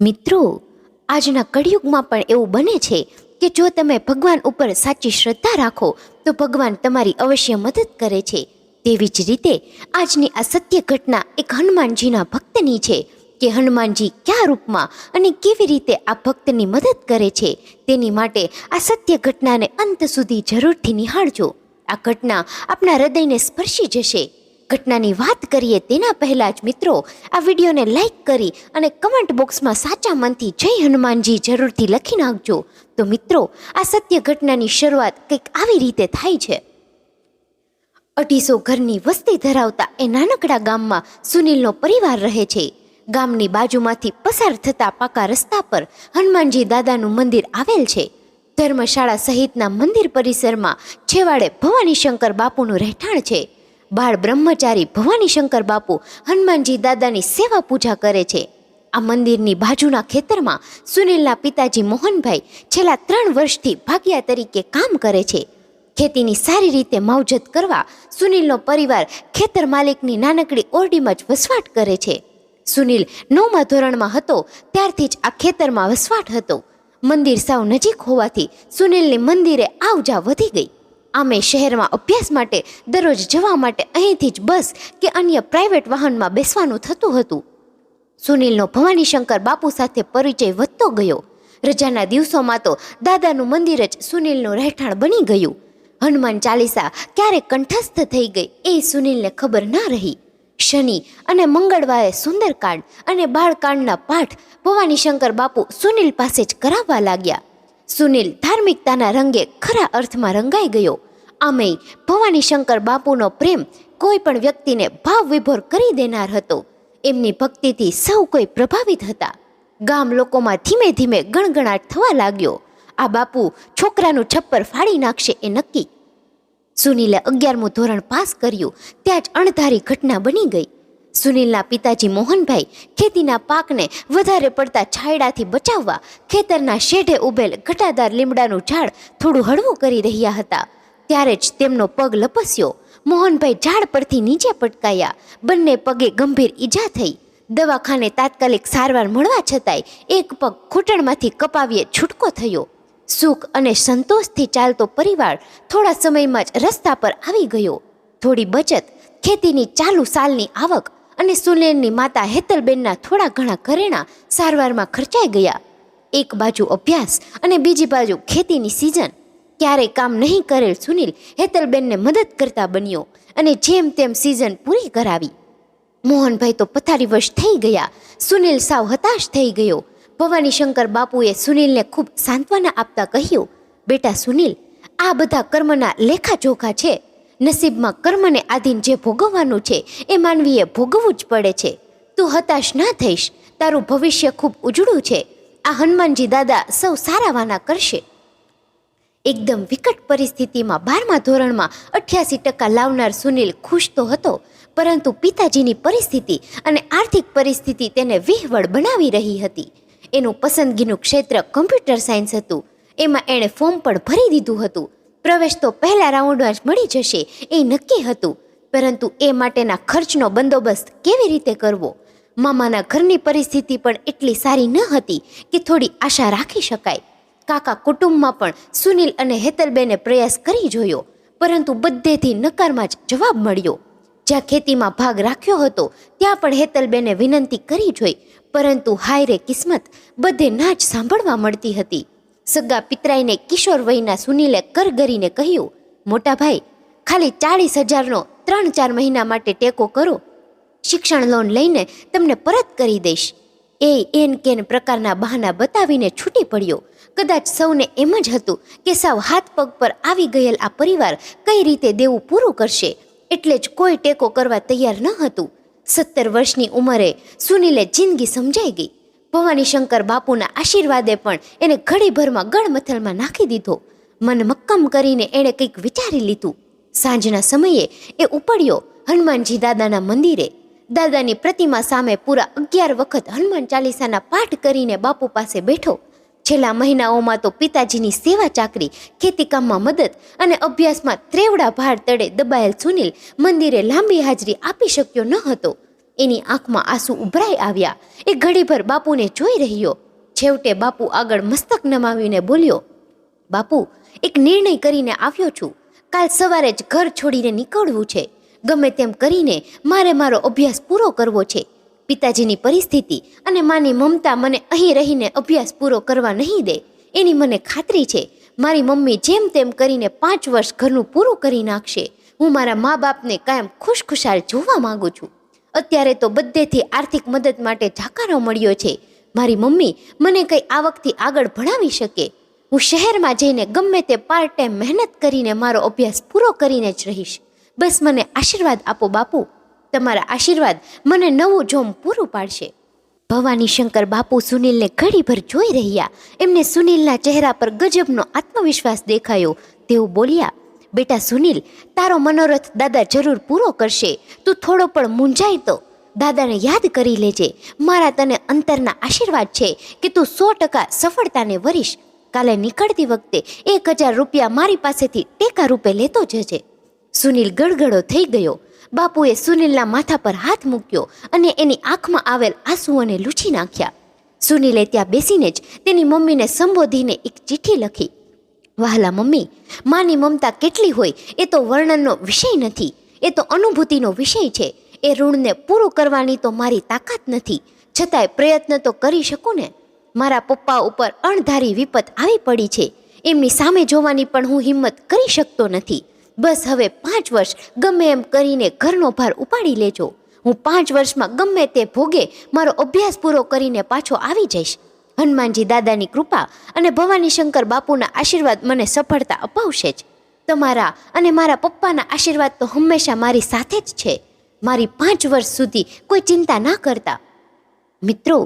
મિત્રો, આજના કળિયુગમાં પણ એવું બને છે કે જો તમે ભગવાન ઉપર સાચી શ્રદ્ધા રાખો, તો ભગવાન તમારી અવશ્ય મદદ કરે છે. તેવી જ રીતે, આજની આ સત્ય ઘટના એક હનુમાનજીના ભક્તની છે કે હનુમાનજી કયા રૂપમાં અને કેવી રીતે આ ભક્તની મદદ કરે છે, તેની માટે આ સત્ય ઘટનાને અંત સુધી જરૂરથી નિહાળજો. આ ઘટના આપણા હૃદયને સ્પર્શી જશે. ઘટનાની વાત કરીએ તેના પહેલાં જ મિત્રો, આ વિડીયોને લાઈક કરી અને કમેન્ટ બોક્સમાં સાચા મનથી જય હનુમાનજી જરૂરથી લખી નાખજો. તો મિત્રો, આ સત્ય ઘટનાની શરૂઆત કંઈક આવી રીતે થાય છે. અઢીસો ઘરની વસ્તી ધરાવતા એ નાનકડા ગામમાં સુનિલનો પરિવાર રહે છે. ગામની બાજુમાંથી પસાર થતા પાકા રસ્તા પર હનુમાનજી દાદાનું મંદિર આવેલ છે. ધર્મશાળા સહિતના મંદિર પરિસરમાં છેવાડે ભવાની શંકર બાપુનું રહેઠાણ છે. બાળ બ્રહ્મચારી ભવાની શંકર બાપુ હનુમાનજી દાદાની સેવા પૂજા કરે છે. આ મંદિરની બાજુના ખેતરમાં સુનિલના પિતાજી મોહનભાઈ છેલ્લા ત્રણ વર્ષથી ભાગ્યા તરીકે કામ કરે છે. ખેતીની સારી રીતે માવજત કરવા સુનિલનો પરિવાર ખેતર માલિકની નાનકડી ઓરડીમાં જ વસવાટ કરે છે. સુનિલ નવમા ધોરણમાં હતો, ત્યારથી જ આ ખેતરમાં વસવાટ હતો. મંદિર સાવ નજીક હોવાથી સુનિલની મંદિરે આવ જા વધી ગઈ. આમે શહેરમાં અભ્યાસ માટે દરરોજ જવા માટે અહીંથી જ બસ કે અન્ય પ્રાઇવેટ વાહનમાં બેસવાનું થતું હતું. સુનિલનો ભવાનીશંકર બાપુ સાથે પરિચય વધતો ગયો. રજાના દિવસોમાં તો દાદાનું મંદિર જ સુનિલનું રહેઠાણ બની ગયું. હનુમાન ચાલીસા ક્યારેક કંઠસ્થ થઈ ગઈ એ સુનિલને ખબર ના રહી. શનિ અને મંગળવારે સુંદરકાંડ અને બાળકાંડના પાઠ ભવાનીશંકર બાપુ સુનિલ પાસે જ કરાવવા લાગ્યા. સુનિલ ધાર્મિકતાના રંગે ખરા અર્થમાં રંગાઈ ગયો. આમેય ભવાની શંકર બાપુનો પ્રેમ કોઈ પણ વ્યક્તિને ભાવ વિભોર કરી દેનાર હતો. એમની ભક્તિથી સૌ કોઈ પ્રભાવિત હતા. ગામ લોકોમાં ધીમે ધીમે ગણગણાટ થવા લાગ્યો. આ બાપુ છોકરાનું છપ્પર ફાડી નાખશે એ નક્કી. સુનિલે અગિયારમું ધોરણ પાસ કર્યું. ત્યાં જ અણધારી ઘટના બની ગઈ. સુનિલના પિતાજી મોહનભાઈ ખેતીના પાકને વધારે પડતા છાયડાથી બચાવવા ખેતરના શેઢે ઉભેલ ઘટાદાર લીમડાનું ઝાડ થોડું હળવું કરી રહ્યા હતા. ત્યારે જ તેમનો પગ લપસ્યો. મોહનભાઈ ઝાડ પરથી નીચે પટકાયા. બંને પગે ગંભીર ઈજા થઈ. દવાખાને તાત્કાલિક સારવાર મળવા છતાંય એક પગ ઘૂંટણમાંથી કપાવીએ છૂટકો થયો. સુખ અને સંતોષથી ચાલતો પરિવાર થોડા સમયમાં જ રસ્તા પર આવી ગયો. થોડી બચત ખેતીની ચાલુ સાલની આવક અને સુનિલની માતા હેતલબેનના થોડા ઘણા ઘરેણા સારવારમાં ખર્ચાઈ ગયા. એક બાજુ અભ્યાસ અને બીજી બાજુ ખેતીની સિઝન. ક્યારેય કામ નહીં કરેલ સુનિલ હેતલબેનને મદદ કરતા બન્યો અને જેમ તેમ સિઝન પૂરી કરાવી. મોહનભાઈ તો પથારીવશ થઈ ગયા. સુનિલ સાવ હતાશ થઈ ગયો. ભવાની શંકર બાપુએ સુનિલને ખૂબ સાંત્વના આપતા કહ્યું, બેટા સુનિલ, આ બધા કર્મના લેખાજોખા છે. નસીબમાં કર્મને આધીન જે ભોગવવાનું છે, એ માનવીએ ભોગવવું જ પડે છે. તું હતાશ ના થઈશ. તારું ભવિષ્ય ખૂબ ઉજળું છે. આ હનુમાનજી દાદા સૌ સારાવાના કરશે. એકદમ વિકટ પરિસ્થિતિમાં બારમા ધોરણમાં અઠ્યાસી ટકા લાવનાર સુનિલ ખુશ તો હતો, પરંતુ પિતાજીની પરિસ્થિતિ અને આર્થિક પરિસ્થિતિ તેને વિહવળ બનાવી રહી હતી. એનું પસંદગીનું ક્ષેત્ર કમ્પ્યુટર સાયન્સ હતું. એમાં એણે ફોર્મ પણ ભરી દીધું હતું. પ્રવેશ તો પહેલા રાઉન્ડમાં જ મળી જશે, એ નક્કી હતું. પરંતુ એ માટેના ખર્ચનો બંદોબસ્ત કેવી રીતે કરવો? મામાના ઘરની પરિસ્થિતિ પણ એટલી સારી ન હતી કે થોડી આશા રાખી શકાય. કાકા કુટુંબમાં પણ સુનિલ અને હેતલબેને પ્રયાસ કરી જોયો, પરંતુ બધેથી નકારમાં જ જવાબ મળ્યો. જ્યાં ખેતીમાં ભાગ રાખ્યો હતો, ત્યાં પણ હેતલબેને વિનંતી કરી જોઈ, પરંતુ હાય રે કિસ્મત બધે ના જ સાંભળવા મળતી હતી. સગા પિતરાઈને કિશોર વયના સુનિલે કરગરીને કહ્યું, મોટા ભાઈ, ખાલી ચાળીસ હજારનો ત્રણ ચાર મહિના માટે ટેકો કરો. શિક્ષણ લોન લઈને તમને પરત કરી દઈશ. એ એન કેન પ્રકારના બહાના બતાવીને છૂટી પડ્યો. કદાચ સૌને એમ જ હતું કે સાવ હાથ પગ પર આવી ગયેલ આ પરિવાર કઈ રીતે દેવું પૂરું કરશે. એટલે જ કોઈ ટેકો કરવા તૈયાર ન હતું. સત્તર વર્ષની ઉંમરે સુનિલે જિંદગી સમજાઈ ગઈ. ભવાની શંકર બાપુના આશીર્વાદે પણ એને ઘડીભરમાં ગળમથલમાં નાખી દીધો. મન મક્કમ કરીને એણે કંઈક વિચારી લીધું. સાંજના સમયે એ ઉપડ્યો હનુમાનજી દાદાના મંદિરે. દાદાની પ્રતિમા સામે પૂરા અગિયાર વખત હનુમાન ચાલીસાના પાઠ કરીને બાપુ પાસે બેઠો. છેલ્લા મહિનાઓમાં તો પિતાજીની સેવા ચાકરી ખેતીકામમાં મદદ અને અભ્યાસમાં ત્રેવડા ભાર તળે દબાયેલ સુનિલ મંદિરે લાંબી હાજરી આપી શક્યો ન હતો. એની આંખમાં આંસુ ઉભરાઈ આવ્યા. એ ઘડીભર બાપુને જોઈ રહ્યો. છેવટે બાપુ આગળ મસ્તક નમાવીને બોલ્યો, બાપુ, એક નિર્ણય કરીને આવ્યો છું. કાલ સવારે જ ઘર છોડીને નીકળવું છે. ગમે તેમ કરીને મારે મારો અભ્યાસ પૂરો કરવો છે. પિતાજીની પરિસ્થિતિ અને માની મમતા મને અહીં રહીને અભ્યાસ પૂરો કરવા નહીં દે. એની મને ખાતરી છે. મારી મમ્મી જેમ તેમ કરીને પાંચ વર્ષ ઘરનું પૂરું કરી નાખશે. હું મારા મા બાપને કાયમ ખુશખુશાલ જોવા માગું છું. અત્યારે તો બધેથી આર્થિક મદદ માટે જાકારો મળ્યો છે. મારી મમ્મી મને કંઈ આવકથી આગળ ભણાવી શકે. હું શહેરમાં જઈને ગમે તે પાર્ટ ટાઈમ મહેનત કરીને મારો અભ્યાસ પૂરો કરીને જ રહીશ. બસ મને આશીર્વાદ આપો, બાપુ. તમારા આશીર્વાદ મને નવું જોમ પૂરું પાડશે. ભવાની શંકર બાપુ સુનિલને ઘડીભર જોઈ રહ્યા. એમને સુનિલના ચહેરા પર ગજબનો આત્મવિશ્વાસ દેખાયો. તેઓ બોલ્યા બેટા સુનિલ, તારો મનોરથ દાદા જરૂર પૂરો કરશે. તું થોડો પણ મૂંઝાય તો. દાદાને યાદ કરી લેજે. મારા તને અંતરના આશીર્વાદ છે કે તું સો ટકા સફળતાને વરીશ. કાલે નીકળતી વખતે એક હજાર રૂપિયા મારી પાસેથી ટેકા રૂપે લેતો જજે. સુનિલ ગડગડો થઈ ગયો. બાપુએ સુનિલના માથા પર હાથ મૂક્યો અને એની આંખમાં આવેલ આંસુઓને લૂછી નાખ્યા. સુનિલે ત્યાં બેસીને જ તેની મમ્મીને સંબોધીને એક ચિઠ્ઠી લખી. વહાલા મમ્મી, માની મમતા કેટલી હોય એ તો વર્ણનનો વિષય નથી, એ તો અનુભૂતિનો વિષય છે. એ ઋણને પૂરું કરવાની તો મારી તાકાત નથી. છતાંય પ્રયત્ન તો કરી શકું ને. મારા પપ્પા ઉપર અણધારી વિપત આવી પડી છે. એમની સામે જોવાની પણ હું હિંમત કરી શકતો નથી. બસ હવે પાંચ વર્ષ ગમે એમ કરીને ઘરનો ભાર ઉપાડી લેજો. હું પાંચ વર્ષમાં ગમે તે ભોગે મારો અભ્યાસ પૂરો કરીને પાછો આવી જઈશ. હનુમાનજી દાદાની કૃપા અને ભવાની શંકર બાપુના આશીર્વાદ મને સફળતા અપાવશે જ. તમારા અને મારા પપ્પાના આશીર્વાદ તો હંમેશા મારી સાથે જ છે. મારી પાંચ વર્ષ સુધી કોઈ ચિંતા ના કરતા. મિત્રો,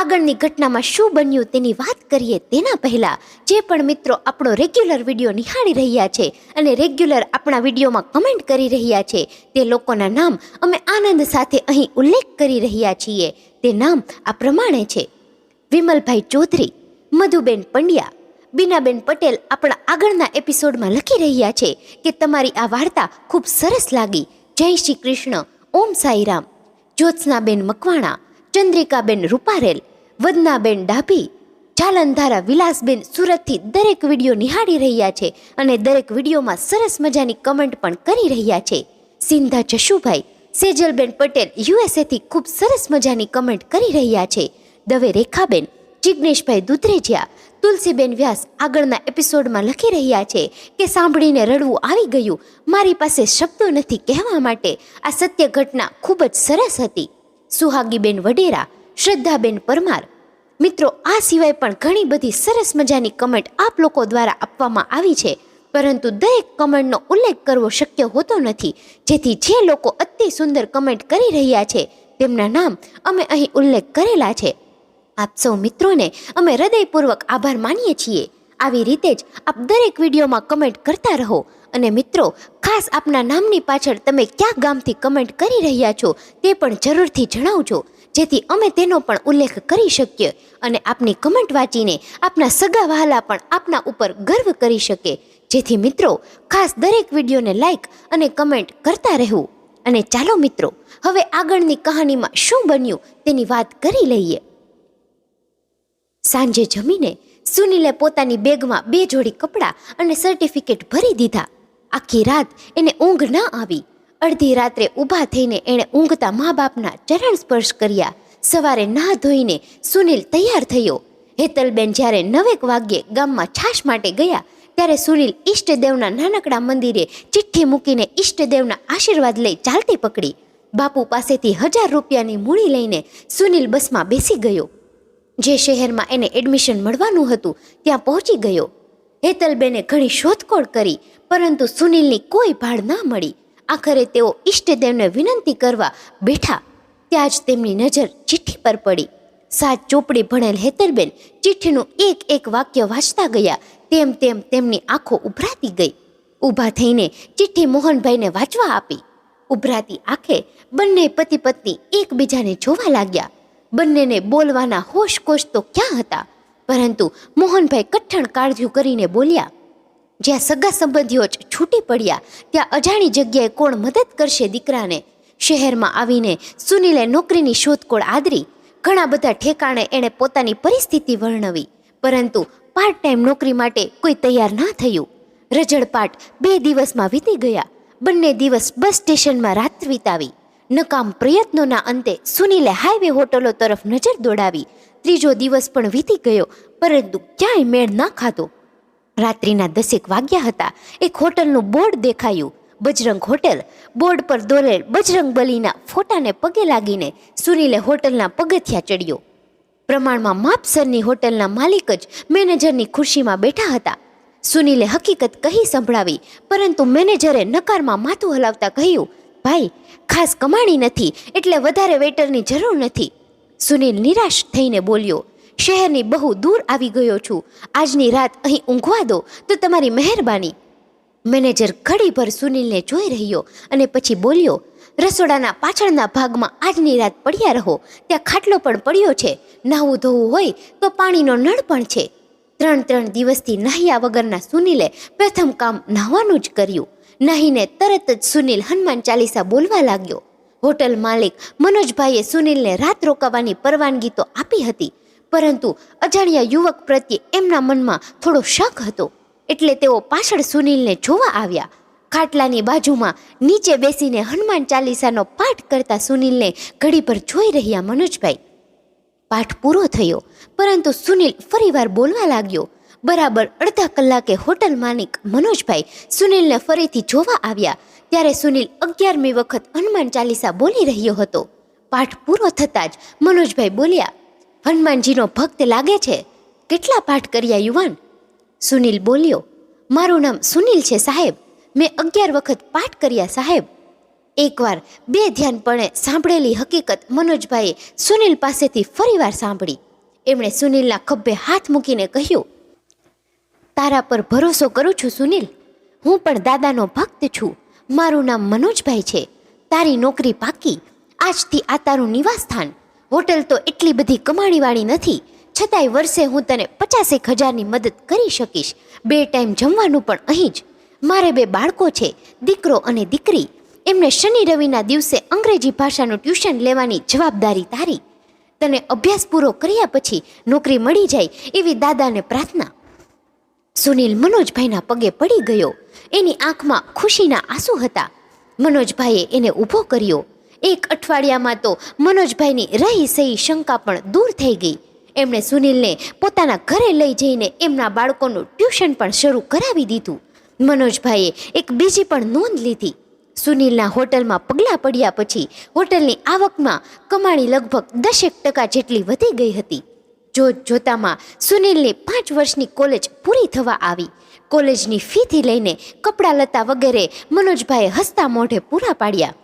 આગળની ઘટનામાં શું બન્યું તેની વાત કરીએ તેના પહેલાં. જે પણ મિત્રો આપણો રેગ્યુલર વીડિયો નિહાળી રહ્યા છે અને રેગ્યુલર આપણા વિડીયોમાં કમેન્ટ કરી રહ્યા છે, તે લોકોના નામ અમે આનંદ સાથે અહીં ઉલ્લેખ કરી રહ્યા છીએ. તે નામ આ પ્રમાણે છે. વિમલભાઈ ચૌધરી, મધુબેન પંડ્યા, બીનાબેન પટેલ આપણા આગળના એપિસોડમાં લખી રહ્યા છે કે તમારી આ વાર્તા ખૂબ સરસ લાગી. જય શ્રી કૃષ્ણ. ઓમ સાઈરામ. જ્યોત્સનાબેન મકવાણા, ચંદ્રિકાબેન રૂપારેલ, વદનાબેન ડાભી, જાલંધારા વિલાસબેન સુરતથી દરેક વીડિયો નિહાળી રહ્યા છે અને દરેક વિડીયોમાં સરસ મજાની કમેન્ટ પણ કરી રહ્યા છે. સિંધા જશુભાઈ, સેજલબેન પટેલ યુએસએથી ખૂબ સરસ મજાની કમેન્ટ કરી રહ્યા છે. દવે રેખાબેન, જિગ્નેશભાઈ દુધરેજિયા, તુલસીબેન વ્યાસ આગળના એપિસોડમાં લખી રહ્યા છે કે સાંભળીને રડવું આવી ગયું. મારી પાસે શબ્દો નથી કહેવા માટે. આ સત્ય ઘટના ખૂબ જ સરસ હતી. સુહાગીબેન વડેરા, શ્રદ્ધાબેન પરમાર. મિત્રો, આ સિવાય પણ ઘણી બધી સરસ મજાની કમેન્ટ આપ લોકો દ્વારા આપવામાં આવી છે. પરંતુ દરેક કમેન્ટનો ઉલ્લેખ કરવો શક્ય હોતો નથી. જેથી જે લોકો અતિ સુંદર કમેન્ટ કરી રહ્યા છે, તેમના નામ અમે અહીં ઉલ્લેખ કરેલા છે. આપ સૌ મિત્રોને અમે હૃદયપૂર્વક આભાર માનીએ છીએ. આવી રીતે જ આપ દરેક વિડીયોમાં કમેન્ટ કરતા રહો. અને મિત્રો, ખાસ આપના નામની પાછળ તમે કયા ગામથી કમેન્ટ કરી રહ્યા છો તે પણ જરૂરથી જણાવજો. જેથી અમે તેનો પણ ઉલ્લેખ કરી શકીએ અને આપની કમેન્ટ વાંચીને આપના સગા વહાલા પણ આપના ઉપર ગર્વ કરી શકે. જેથી મિત્રો, ખાસ દરેક વિડીયોને લાઇક અને કમેન્ટ કરતા રહેવું અને ચાલો મિત્રો, હવે આગળની કહાનીમાં શું બન્યું તેની વાત કરી લઈએ. સાંજે જમીને સુનિલે પોતાની બેગમાં બે જોડી કપડાં અને સર્ટિફિકેટ ભરી દીધા. આખી રાત એને ઊંઘ ન આવી. અડધી રાત્રે ઊભા થઈને એણે ઊંઘતા મા બાપના ચરણ સ્પર્શ કર્યા. સવારે નાહ ધોઈને સુનિલ તૈયાર થયો. હેતલબેન જ્યારે નવેક વાગ્યે ગામમાં છાશ માટે ગયા, ત્યારે સુનિલ ઈષ્ટદેવના નાનકડા મંદિરે ચિઠ્ઠી મૂકીને ઈષ્ટદેવના આશીર્વાદ લઈ ચાલતી પકડી. બાપુ પાસેથી હજાર રૂપિયાની મૂડી લઈને સુનિલ બસમાં બેસી ગયો. જે શહેરમાં એને એડમિશન મળવાનું હતું, ત્યાં પહોંચી ગયો. હેતલબેને ઘણી શોધખોળ કરી, પરંતુ સુનિલની કોઈ ભાળ ના મળી. આખરે તેઓ ઈષ્ટદેવને વિનંતી કરવા બેઠા. ત્યાં જ તેમની નજર ચિઠ્ઠી પર પડી. સાત ચોપડી ભણેલ હેતલબેન ચિઠ્ઠીનું એક એક વાક્ય વાંચતા ગયા. તેમ તેમ તેમની આંખો ઉભરાતી ગઈ. ઊભા થઈને ચિઠ્ઠી મોહનભાઈને વાંચવા આપી. ઉભરાતી આંખે બંને પતિ પત્ની એકબીજાને જોવા લાગ્યા. બંનેને બોલવાના હોશ કોશ તો ક્યાં હતા? પરંતુ મોહનભાઈ કઠણ કાળજું કરીને બોલ્યા, જ્યાં સગા સંબંધીઓ જ છૂટી પડ્યા, ત્યાં અજાણી જગ્યાએ કોણ મદદ કરશે દીકરાને? શહેરમાં આવીને સુનિલે નોકરીની શોધખોળ આદરી. ઘણા બધા ઠેકાણે એણે પોતાની પરિસ્થિતિ વર્ણવી, પરંતુ પાર્ટ ટાઈમ નોકરી માટે કોઈ તૈયાર ના થયું. રજળપાટ બે દિવસમાં વીતી ગયા. બંને દિવસ બસ સ્ટેશનમાં રાત વિતાવી. નકામ પ્રયત્નોના અંતે સુનિલે હાઈવે હોટલો તરફ નજર દોડાવી. ત્રીજો દિવસ પણ વીતી ગયો, પરંતુ ક્યાંય મેળ ના ખાતો રાત્રિના દસેક વાગ્યા હતા. એક હોટલનું બોર્ડ દેખાયું. બજરંગ હોટેલ. બોર્ડ પર દોરેલ બજરંગ બલીના ફોટાને પગે લાગીને સુનિલે હોટલના પગથિયા ચડ્યો. પ્રમાણમાં માપસરની હોટલના માલિક જ મેનેજરની ખુરશીમાં બેઠા હતા. સુનિલે હકીકત કહી સંભળાવી, પરંતુ મેનેજરે નકારમાં માથું હલાવતા કહ્યું ભાઈ, ખાસ કમાણી નથી, એટલે વધારે વેટરની જરૂર નથી. સુનિલ નિરાશ થઈને બોલ્યો, શહેરની બહુ દૂર આવી ગયો છું. આજની રાત અહીં ઊંઘવા દો, તો તમારી મહેરબાની. મેનેજર ઘડીભર સુનિલને જોઈ રહ્યો અને પછી બોલ્યો, રસોડાના પાછળના ભાગમાં આજની રાત પડ્યા રહો. ત્યાં ખાટલો પણ પડ્યો છે. નાહવું ધોવું હોય તો પાણીનો નળ પણ છે. ત્રણ ત્રણ દિવસથી નાહ્યા વગરના સુનિલે પ્રથમ કામ નાહવાનું જ કર્યું. નાહીને તરત જ સુનિલ હનુમાન ચાલીસા બોલવા લાગ્યો. હોટલ માલિક મનોજભાઈએ સુનિલને રાત રોકાવાની પરવાનગી તો આપી હતી, પરંતુ અજાણ્યા યુવક પ્રત્યે એમના મનમાં થોડો શક હતો. એટલે તેઓ પાછળ સુનિલને જોવા આવ્યા. ખાટલાની બાજુમાં નીચે બેસીને હનુમાન ચાલીસાનો પાઠ કરતા સુનિલને ઘડી પર જોઈ રહ્યા મનોજભાઈ. પાઠ પૂરો થયો, પરંતુ સુનિલ ફરીવાર બોલવા લાગ્યો. બરાબર અડધા કલાકે હોટલ માલિક મનોજભાઈ સુનિલને ફરીથી જોવા આવ્યા. ત્યારે સુનિલ અગિયારમી વખત હનુમાન ચાલીસા બોલી રહ્યો હતો. પાઠ પૂરો થતાં જ મનોજભાઈ બોલ્યા, હનુમાનજીનો ભક્ત લાગે છે? કેટલા પાઠ કર્યા યુવાન? સુનિલ બોલ્યો, મારું નામ સુનિલ છે સાહેબ. મેં અગિયાર વખત પાઠ કર્યા સાહેબ. એકવાર બે ધ્યાનપણે સાંભળેલી હકીકત મનોજભાઈએ સુનિલ પાસેથી ફરીવાર સાંભળી. એમણે સુનિલના ખભે હાથ મૂકીને કહ્યું તારા પર ભરોસો કરું છું, સુનિલ. હું પણ દાદાનો ભક્ત છું. મારું નામ મનોજભાઈ છે. તારી નોકરી પાકી. આજથી આ તારું નિવાસસ્થાન. હોટલ તો એટલી બધી કમાણીવાળી નથી. છતાંય વર્ષે હું તને પચાસેક હજારની મદદ કરી શકીશ. બે ટાઈમ જમવાનું પણ અહીં જ. મારે બે બાળકો છે, દીકરો અને દીકરી. એમને શનિ રવિના દિવસે અંગ્રેજી ભાષાનું ટ્યુશન લેવાની જવાબદારી તારી. તને અભ્યાસ પૂરો કર્યા પછી નોકરી મળી જાય એવી દાદાને પ્રાર્થના. સુનિલ મનોજભાઈના પગે પડી ગયો. એની આંખમાં ખુશીના આંસુ હતા. મનોજભાઈએ એને ઊભો કર્યો. એક અઠવાડિયામાં તો મનોજભાઈની રહી સહી શંકા પણ દૂર થઈ ગઈ. એમણે સુનિલને પોતાના ઘરે લઈ જઈને એમના બાળકોનું ટ્યુશન પણ શરૂ કરાવી દીધું. મનોજભાઈએ એક બીજી પણ નોંધ લીધી. સુનિલના હોટલમાં પગલાં પડ્યા પછી હોટલની આવકમાં કમાણી લગભગ દસેક ટકા જેટલી વધી ગઈ હતી. જોત જોતામાં સુનિલની પાંચ વર્ષની કોલેજ પૂરી થવા આવી. કોલેજની ફીથી લઈને કપડાં લતા વગેરે મનોજભાઈએ હસતા મોઢે પૂરા પાડ્યા.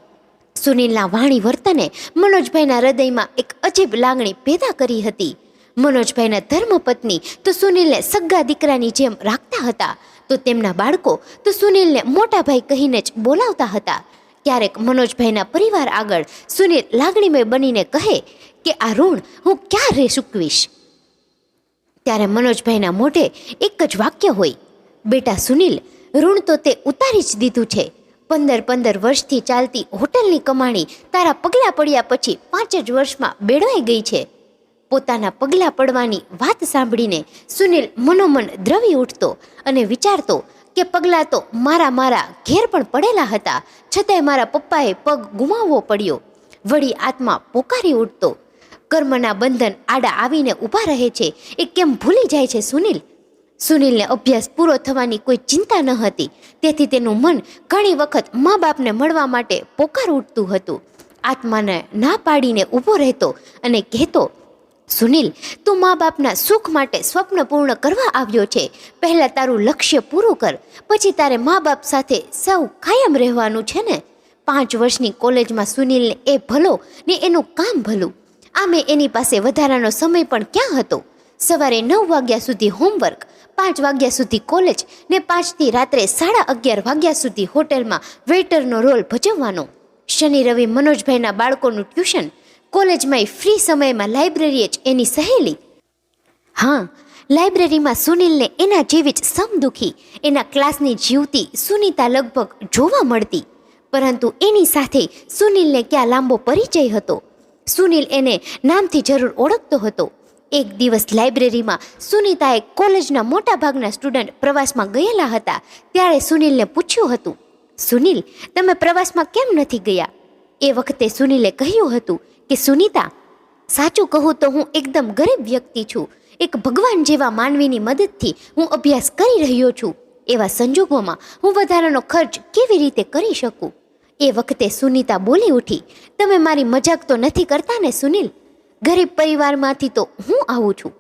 સુનિલના વાણી વર્તને મનોજભાઈના હૃદયમાં એક અજીબ લાગણી પેદા કરી હતી. મનોજભાઈના ધર્મપત્ની તો સુનિલને સગ્ગા દીકરાની જેમ રાખતા હતા. તો તેમના બાળકો તો સુનિલને મોટા ભાઈ કહીને જ બોલાવતા હતા. ક્યારેક મનોજભાઈના પરિવાર આગળ સુનિલ લાગણીમય બનીને કહે કે, આ ઋણ હું ક્યારે ચૂકવીશ? ત્યારે મનોજભાઈના મોઢે એક જ વાક્ય હોય, બેટા સુનિલ, ઋણ તો તે ઉતારી જ દીધું છે. પંદર પંદર વર્ષથી ચાલતી હોટલની કમાણી તારા પગલાં પડ્યા પછી પાંચ જ વર્ષમાં બેડવાઈ ગઈ છે. પોતાના પગલાં પડવાની વાત સાંભળીને સુનિલ મનોમન દ્રવી ઉઠતો અને વિચારતો કે પગલાં તો મારા મારા ઘેર પણ પડેલા હતા, છતાંય મારા પપ્પાએ પગ ગુમાવવો પડ્યો. વળી આત્મા પોકારી ઉઠતો. કર્મના બંધન આડા આવીને ઊભા રહે છે. એ કેમ ભૂલી જાય છે સુનિલ? સુનિલને અભ્યાસ પૂરો થવાની કોઈ ચિંતા ન હતી. તેથી તેનું મન ઘણી વખત મા બાપને મળવા માટે પોકાર ઉઠતું હતું. આત્માને ના પાડીને ઊભો રહેતો અને કહેતો, સુનિલ, તું મા બાપના સુખ માટે સ્વપ્ન પૂર્ણ કરવા આવ્યો છે. પહેલાં તારું લક્ષ્ય પૂરું કર. પછી તારે મા બાપ સાથે સૌ કાયમ રહેવાનું છે ને? પાંચ વર્ષની કોલેજમાં સુનિલને એ ભલો ને એનું કામ ભલું. આમે એની પાસે વધારાનો સમય પણ ક્યાં હતો? સવારે નવ વાગ્યા સુધી હોમવર્ક, પાંચ વાગ્યા સુધી કોલેજ ને પાંચથી રાત્રે સાડા અગિયાર વાગ્યા સુધી હોટેલમાં વેઇટરનો રોલ ભજવવાનો. શનિ, રવિ મનોજભાઈના બાળકોનું ટ્યુશન કોલેજમાં ફ્રી સમયમાં લાઇબ્રેરીએ જ એની સહેલી. હા, લાઇબ્રેરીમાં સુનિલને એના જેવી જ સમદુખી, એના ક્લાસની જીવતી સુનિતા લગભગ જોવા મળતી. પરંતુ એની સાથે સુનિલને ક્યાં લાંબો પરિચય હતો? સુનિલ એને નામથી જરૂર ઓળખતો હતો. એક દિવસ લાઇબ્રેરીમાં સુનિતાએ કોલેજના મોટાભાગના સ્ટુડન્ટ પ્રવાસમાં ગયેલા હતા. ત્યારે સુનિલને પૂછ્યું હતું, સુનિલ, તમે પ્રવાસમાં કેમ નથી ગયા? એ વખતે સુનિલે કહ્યું હતું કે, સુનિતા, સાચું કહું તો હું એકદમ ગરીબ વ્યક્તિ છું. એક ભગવાન જેવા માનવીની મદદથી હું અભ્યાસ કરી રહ્યો છું. એવા સંજોગોમાં હું વધારાનો ખર્ચ કેવી રીતે કરી શકું? એ વખતે સુનિતા બોલી ઉઠી, તમે મારી મજાક તો નથી કરતા ને, સુનિલ? ગરીબ પરિવારમાંથી તો હું આવું છું.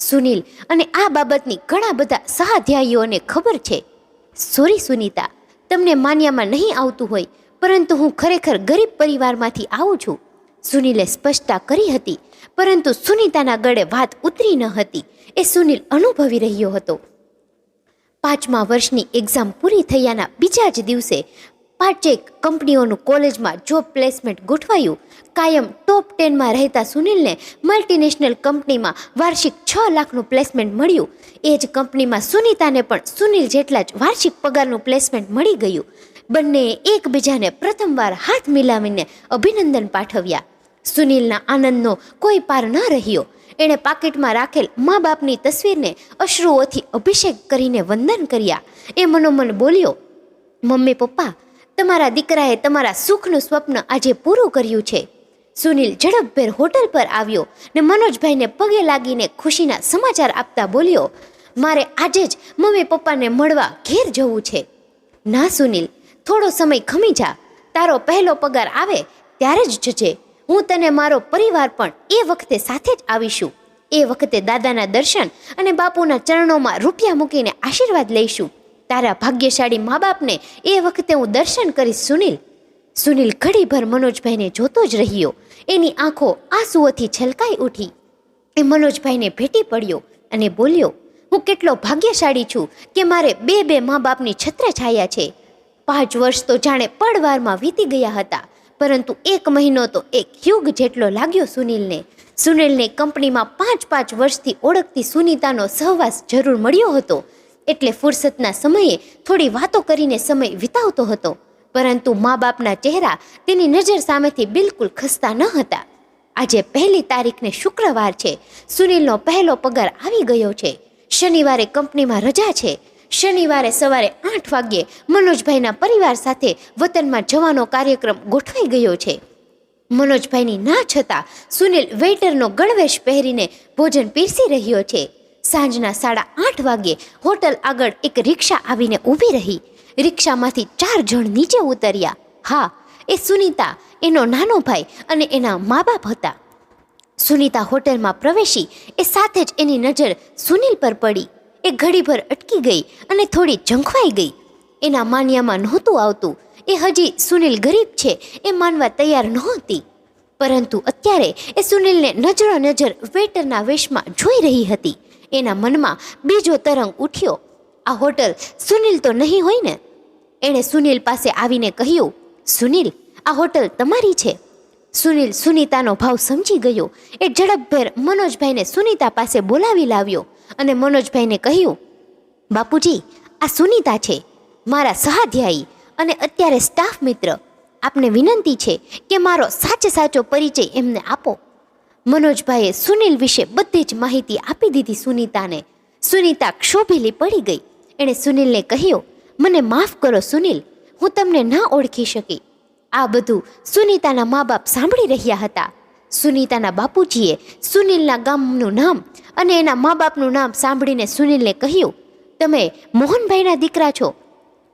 સુનિલ, અને આ બાબતની ઘણા બધા સહાધ્યાયીઓને ખબર છે. સોરી, સુનિતા, તમને માન્યામાં નહીં આવતું હોય, પરંતુ હું ખરેખર ગરીબ પરિવારમાંથી આવું છું. સુનિલે સ્પષ્ટતા કરી હતી, પરંતુ સુનિતાના ગળે વાત ઉતરી ન હતી. એ સુનિલ અનુભવી રહ્યો હતો. પાંચમા વર્ષની એક્ઝામ પૂરી થયાના બીજા જ દિવસે પાંચેક કંપનીઓનું કોલેજમાં જોબ પ્લેસમેન્ટ ગોઠવાયું. કાયમ ટોપ ટેનમાં રહેતા સુનિલને મલ્ટીનેશનલ કંપનીમાં વાર્ષિક છ લાખનું પ્લેસમેન્ટ મળ્યું. એ જ કંપનીમાં સુનિતાને પણ સુનિલ જેટલા જ વાર્ષિક પગારનું પ્લેસમેન્ટ મળી ગયું. બંને એકબીજાને પ્રથમવાર હાથ મિલાવીને અભિનંદન પાઠવ્યા. સુનિલના આનંદનો કોઈ પાર ન રહ્યો. એણે પાકીટમાં રાખેલ મા બાપની તસવીરને અશ્રુઓથી અભિષેક કરીને વંદન કર્યા. એ મનોમન બોલ્યો મમ્મી પપ્પા તમારા દીકરાએ તમારા સુખનું સ્વપ્ન આજે પૂરું કર્યું છે. સુનિલ ઝડપભેર હોટલ પર આવ્યો ને મનોજભાઈને પગે લાગીને ખુશીના સમાચાર આપતા બોલ્યો, મારે આજે જ મમ્મી પપ્પાને મળવા ઘેર જવું છે. ના સુનિલ, થોડો સમય ખમી જા. તારો પહેલો પગાર આવે ત્યારે જ જજે. હું તને મારો પરિવાર પણ એ વખતે સાથે જ આવીશું. એ વખતે દાદાના દર્શન અને બાપુના ચરણોમાં રૂપિયા મૂકીને આશીર્વાદ લઈશું. તારા ભાગ્યશાળી મા બાપને એ વખતે હું દર્શન કરીશ સુનિલ. સુનિલ ઘડીભર મનોજભાઈને જોતો જ રહ્યો. એની આંખો આંસુઓથી છલકાઈ ઉઠી. એ મનોજભાઈને ભેટી પડ્યો અને બોલ્યો, હું કેટલો ભાગ્યશાળી છું કે મારે બે બે મા બાપની છત્રછાયા છે. પાંચ વર્ષ તો જાણે પડવારમાં વીતી ગયા હતા, પરંતુ એક મહિનો તો એક યુગ જેટલો લાગ્યો સુનિલને. સુનિલને કંપનીમાં પાંચ પાંચ વર્ષથી ઓળખતી સુનિતાનો સહવાસ જરૂર મળ્યો હતો. એટલે ફુરસતના સમયે થોડી વાતો કરીને સમય વિતાવતો હતો, પરંતુ મા બાપના ચહેરા તેની નજર સામેથી બિલકુલ ખસતા ન હતા. આજે પહેલી તારીખને શુક્રવાર છે. સુનિલનો પહેલો પગાર આવી ગયો છે. શનિવારે કંપનીમાં રજા છે. શનિવારે સવારે આઠ વાગ્યે મનોજભાઈના પરિવાર સાથે વતનમાં જવાનો કાર્યક્રમ ગોઠવાઈ ગયો છે. મનોજભાઈની ના છતાં સુનિલ વેઇટરનો ગણવેશ પહેરીને ભોજન પીરસી રહ્યો છે. સાંજના સાડા આઠ વાગ્યે હોટલ આગળ એક રિક્ષા આવીને ઊભી રહી. રિક્ષામાંથી ચાર જણ નીચે ઉતર્યા. હા, એ સુનિતા, એનો નાનો ભાઈ અને એના મા બાપ હતા. સુનિતા હોટલમાં પ્રવેશી, એ સાથે જ એની નજર સુનિલ પર પડી. એ ઘડીભર અટકી ગઈ અને થોડી ઝંખવાઈ ગઈ. એના માન્યામાં નહોતું આવતું. એ હજી સુનિલ ગરીબ છે, એ માનવા તૈયાર નહોતી. પરંતુ અત્યારે એ સુનિલને નજરો નજર વેટરના વેશમાં જોઈ રહી હતી. એના મનમાં બીજો તરંગ ઉઠ્યો. આ હોટલ સુનિલ તો નહીં હોય ને? એણે સુનિલ પાસે આવીને કહ્યું, સુનિલ, આ હોટલ તમારી છે. સુનિલ સુનિતાનો ભાવ સમજી ગયો. એ ઝડપભેર મનોજભાઈને સુનિતા પાસે બોલાવી લાવ્યો અને મનોજભાઈને કહ્યું, બાપુજી, આ સુનિતા છે, મારા સહાધ્યાયી અને અત્યારે સ્ટાફ મિત્ર. આપને વિનંતી છે કે મારો સાચે સાચો પરિચય એમને આપો. મનોજભાઈએ સુનિલ વિશે બધી જ માહિતી આપી દીધી સુનિતાને. સુનિતા ક્ષોભેલી પડી ગઈ. એણે સુનિલને કહ્યું, મને માફ કરો સુનિલ, હું તમને ના ઓળખી શકી. આ બધું સુનિતાના મા બાપ સાંભળી રહ્યા હતા. સુનિતાના બાપુજીએ સુનિલના ગામનું નામ અને એના મા બાપનું નામ સાંભળીને સુનિલને કહ્યું, તમે મોહનભાઈના દીકરા છો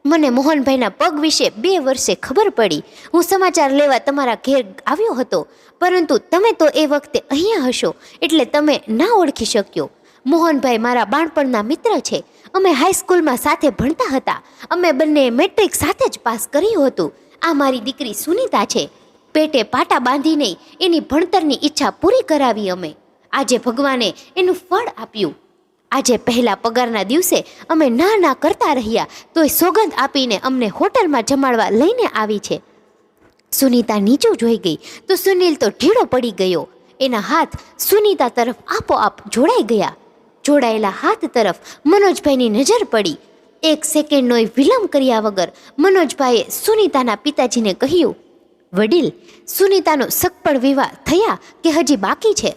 મને મોહનભાઈના પગ વિશે બે વર્ષે ખબર પડી. હું સમાચાર લેવા તમારા ઘેર આવ્યો હતો, પરંતુ તમે તો એ વખતે અહીંયા હશો, એટલે તમે ના ઓળખી શક્યો. મોહનભાઈ મારા બાળપણના મિત્ર છે. અમે હાઈસ્કૂલમાં સાથે ભણતા હતા. અમે બંને મેટ્રિક સાથે જ પાસ કર્યું હતું. આ મારી દીકરી સુનિતા છે. પેટે પાટા બાંધીને એની ભણતરની ઈચ્છા પૂરી કરાવી અમે. આજે ભગવાને એનું ફળ આપ્યું. આજે પહેલા પગારના દિવસે અમે ના ના કરતા રહ્યા, તોય સોગંદ આપીને અમને હોટલમાં જમાડવા લઈને આવી છે. સુનિતા નીચું જોઈ ગઈ, તો સુનિલ તો ઢીળો પડી ગયો. એના હાથ સુનિતા તરફ આપોઆપ જોડાઈ ગયા. જોડાયેલા હાથ તરફ મનોજભાઈની નજર પડી. એક સેકન્ડનોય વિલંબ કર્યા વગર મનોજભાઈએ સુનિતાના પિતાજીને કહ્યું, વડીલ, સુનીતાનો સગપણ વિવાહ થયા કે હજી બાકી છે?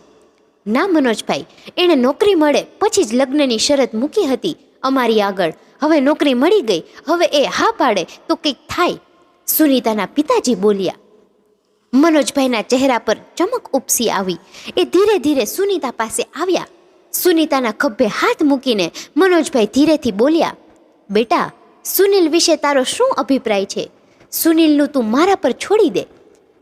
ના મનોજભાઈ, એણે નોકરી મળે પછી જ લગ્નની શરત મૂકી હતી. અમારી આગળ હવે નોકરી મળી ગઈ, હવે એ હા પાડે તો કંઈક થાય. સુનીતાના પિતાજી બોલ્યા. મનોજભાઈના ચહેરા પર ચમક ઉપસી આવી. એ ધીરે ધીરે સુનીતા પાસે આવ્યા. સુનીતાના ખભે હાથ મૂકીને મનોજભાઈ ધીરેથી બોલ્યા, બેટા, સુનિલ વિશે તારો શું અભિપ્રાય છે? સુનિલનું તું મારા પર છોડી દે.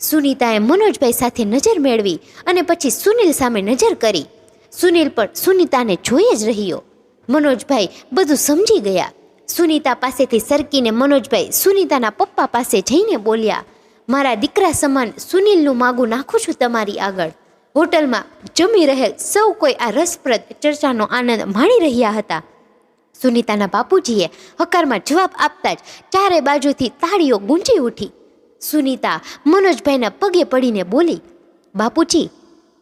સુનીતાએ મનોજભાઈ સાથે નજર મેળવી અને પછી સુનિલ સામે નજર કરી. સુનિલ પણ સુનીતાને જોઈ જ રહ્યો. મનોજભાઈ બધું સમજી ગયા. સુનીતા પાસેથી સરકીને મનોજભાઈ સુનીતાના પપ્પા પાસે જઈને બોલ્યા, મારા દીકરા સમાન સુનિલનું માગું નાખું છું તમારી આગળ. હોટલમાં જમી રહેલ સૌ કોઈ આ રસપ્રદ ચર્ચાનો આનંદ માણી રહ્યા હતા. સુનીતાના બાપુજીએ હકારમાં જવાબ આપતા જ ચારે બાજુથી તાળીઓ ગુંજી ઉઠી. સુનીતા મનોજભાઈના પગે પડીને બોલી, બાપુજી,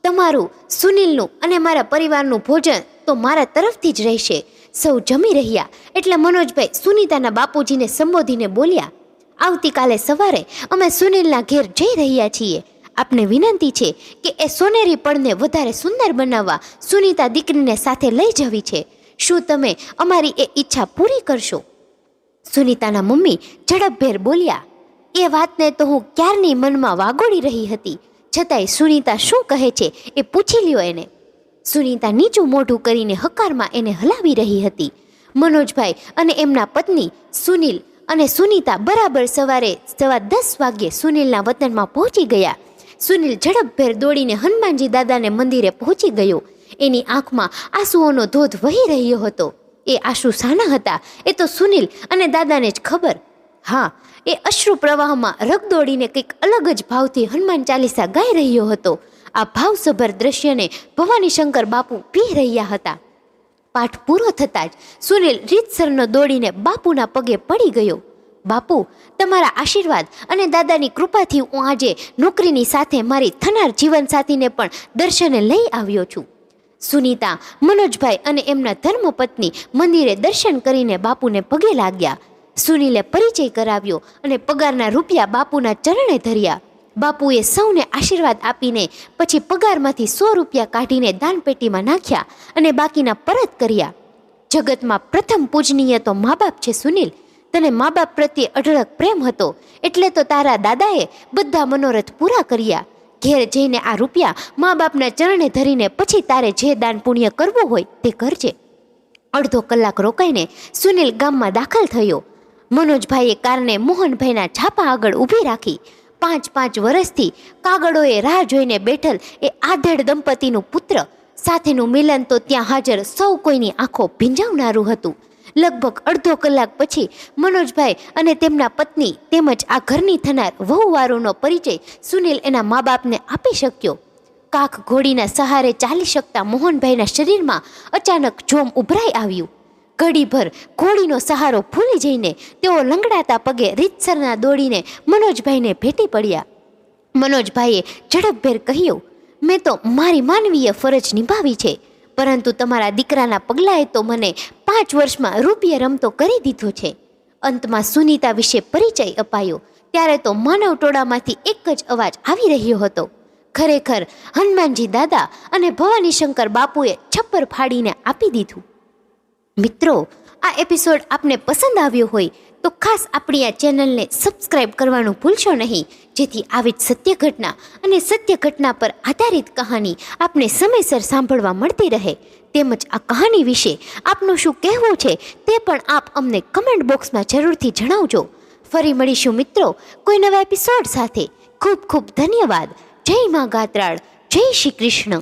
તમારું, સુનિલનું અને મારા પરિવારનું ભોજન તો મારા તરફથી જ રહેશે. સૌ જમી રહ્યા. એટલે મનોજભાઈ સુનીતાના બાપુજીને સંબોધીને બોલ્યા, આવતીકાલે સવારે અમે સુનિલના ઘેર જઈ રહ્યા છીએ. આપને વિનંતી છે કે એ સોનેરી પળને વધારે સુંદર બનાવવા સુનીતા દીકરીને સાથે લઈ જવી છે. શું તમે અમારી એ ઈચ્છા પૂરી કરશો? સુનીતાના મમ્મી ઝડપભેર બોલ્યા એ વાતને તો હું ક્યારની મનમાં વાગોળી રહી હતી? છતાંય સુનીતા શું કહે છે એ પૂછી લ્યો એને. સુનીતા નીચું મોઢું કરીને હકારમાં એને હલાવી રહી હતી. મનોજભાઈ અને એમના પત્ની સુનિલ અને સુનીતા બરાબર સવારે સવા દસ વાગ્યે સુનિલના વતનમાં પહોંચી ગયા. સુનિલ ઝડપભેર દોડીને હનુમાનજી દાદાને મંદિરે પહોંચી ગયો. એની આંખમાં આંસુઓનો ધોધ વહી રહ્યો હતો. એ આંસુ શાના હતા. એ તો સુનિલ અને દાદાને જ ખબર. હા, એ અશ્રુ પ્રવાહમાં રગદોડીને કંઈક અલગ જ ભાવથી હનુમાન ચાલીસા ગાઈ રહ્યો હતો. આ ભાવસભર દ્રશ્યને ભવાની શંકર બાપુ પી રહ્યા હતા. પાઠ પૂરો થતાં જ સુનિલ રીતસરનો દોડીને બાપુના પગે પડી ગયો. બાપુ, તમારા આશીર્વાદ અને દાદાની કૃપાથી હું આજે નોકરીની સાથે મારી થનાર જીવનસાથીને પણ દર્શને લઈ આવ્યો છું. સુનીતા, મનોજભાઈ અને એમના ધર્મપત્ની મંદિરે દર્શન કરીને બાપુને પગે લાગ્યા. સુનિલે પરિચય કરાવ્યો અને પગારના રૂપિયા બાપુના ચરણે ધર્યા. બાપુએ સૌને આશીર્વાદ આપીને પછી પગારમાંથી સો રૂપિયા કાઢીને દાનપેટીમાં નાખ્યા અને બાકીના પરત કર્યા. જગતમાં પ્રથમ પૂજનીય તો મા બાપ છે સુનિલ. તને મા બાપ પ્રત્યે અઢળક પ્રેમ હતો, એટલે તો તારા દાદાએ બધા મનોરથ પૂરા કર્યા. ઘેર જઈને આ રૂપિયા મા બાપના ચરણે ધરીને પછી તારે જે દાન પુણ્ય કરવું હોય તે કરજે. અડધો કલાક રોકાઈને સુનિલ ગામમાં દાખલ થયો. મનોજભાઈએ કારને મોહનભાઈના છાપા આગળ ઊભી રાખી. પાંચ પાંચ વર્ષથી કાગળોએ રાહ જોઈને બેઠલ એ આધેડ દંપતીનું પુત્ર. સાથેનું મિલન તો ત્યાં હાજર સૌ કોઈની આંખો ભીંજાવનારું હતું. લગભગ અડધો કલાક પછી મનોજભાઈ અને તેમના પત્ની તેમજ આ ઘરની થનાર વહુવારોનો પરિચય સુનિલ એના મા બાપને આપી શક્યો. કાખ ઘોડીના સહારે ચાલી શકતા મોહનભાઈના શરીરમાં અચાનક જોમ ઉભરાઈ આવ્યું. ઘડીભર ઘોડીનો સહારો ભૂલી જઈને તેઓ લંગડાતા પગે રીતસરના દોડીને મનોજભાઈને ભેટી પડ્યા. મનોજભાઈએ ઝડપભેર કહ્યું, મેં તો મારી માનવીય ફરજ નિભાવી છે, પરંતુ તમારા દીકરાના પગલાએ તો મને પાંચ વર્ષમાં રૂપિયે રમતો કરી દીધો છે. અંતમાં સુનિતા વિશે પરિચય અપાયો. ત્યારે તો માનવ ટોળામાંથી એક જ અવાજ આવી રહ્યો હતો. ખરેખર હનુમાનજી દાદા અને ભવાની શંકર બાપુએ છપ્પર ફાડીને આપી દીધું. મિત્રો, આ એપિસોડ આપને પસંદ આવ્યો હોય તો ખાસ આપણી આ ચેનલને સબસ્ક્રાઇબ કરવાનું ભૂલશો નહીં, જેથી આવી જ સત્ય ઘટના અને સત્ય ઘટના પર આધારિત કહાની આપને સમયસર સાંભળવા મળતી રહે. તેમજ આ કહાની વિશે આપનું શું કહેવું છે તે પણ આપ અમને કમેન્ટ બોક્સમાં જરૂરથી જણાવજો. ફરી મળીશું મિત્રો કોઈ નવા એપિસોડ સાથે. ખૂબ ખૂબ ધન્યવાદ. જય મા ગાત્રાળ. જય શ્રી કૃષ્ણ.